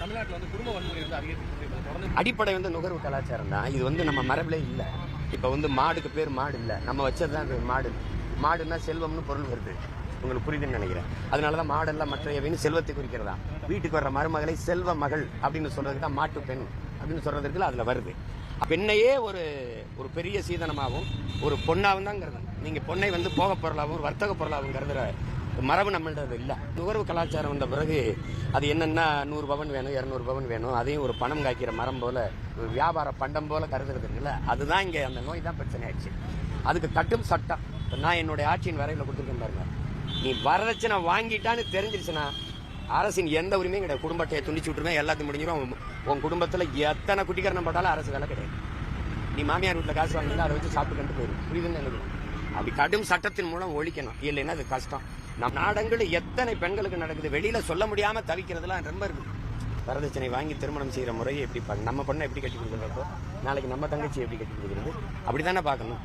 தமிழ்நாட்டில் வந்து குடும்ப வன்முறை வந்து அதிகரித்து அடிப்படை வந்து நுகர்வு கலாச்சாரம் தான் இது வந்து நம்ம மரபிலே இல்லை. இப்போ வந்து மாடுக்கு பேர் மாடு இல்லை. நம்ம வச்சது தான் அது மாடு. மாடுன்னா செல்வம்னு பொருள் வருது. உங்களுக்கு புரியுதுன்னு நினைக்கிறேன். அதனால தான் மாடெல்லாம் மற்ற எவைன்னு செல்வத்தை குறிக்கிறதா? வீட்டுக்கு வர்ற மருமகளை செல்வ மகள் அப்படின்னு சொல்றதுக்கு தான் மாட்டு பெண் அப்படின்னு சொல்கிறதுக்கு அதில் வருது. பெண்ணையே ஒரு ஒரு பெரிய சீதனமாகவும் ஒரு பொண்ணாகவும் தாங்கிறது நீங்கள் பொண்ணை வந்து போக பொருளாகவும் வர்த்தக பொருளாகவும் கருதுற மரபு நம்மள்ட்ட இல்லை. நுகர்வு கலாச்சாரம் வந்த பிறகு அது என்னென்னா நூறு பவன் வேணும் இரநூறு பவன் வேணும். அதையும் ஒரு பணம் காய்க்கிற மரம் போல் ஒரு வியாபார பண்டம் போல் கருதுறது இருக்குல்ல? அதுதான் இங்கே அந்த நோய் தான் பிரச்சனை ஆயிடுச்சு. அதுக்கு கட்டும் சட்டம். இப்போ நான் என்னுடைய ஆட்சியின் வரையில் கொடுத்துருக்கேன் பாருங்க. நீ வரதட்சணை வாங்கிட்டான்னு தெரிஞ்சிருச்சுன்னா அரசின் எந்த உரிமையும் கிடையாது. குடும்பத்தையை துணிச்சு துண்டிச்சு எல்லாத்தையும் முடிஞ்சிடும் உன் குடும்பத்தில் எத்தனை குட்டிக்கரணம் போட்டாலும் அரசு வேலை கிடையாது. நீ மாமியார் வீட்டில் காசு வாங்கினா அதை வச்சு சாப்பிட்டு கண்டு போயிடும் புரியுதுன்னு எனக்கு அப்படி கடும் சட்டத்தின் மூலம் ஒழிக்கணும். இல்லைன்னா அது கஷ்டம். நம் நாடங்களில் எத்தனை பெண்களுக்கு நடக்குது? வெளியில சொல்ல முடியாம தவிக்கிறதுலாம் ரொம்ப இருக்கு. வரதட்சணை வாங்கி திருமணம் செய்யற முறையை எப்படி நம்ம பொண்ணை எப்படி கட்டி கொடுக்குறப்போ நாளைக்கு நம்ம தங்கச்சி எப்படி கட்டி கொடுக்குறது? அப்படித்தானே பார்க்கணும்.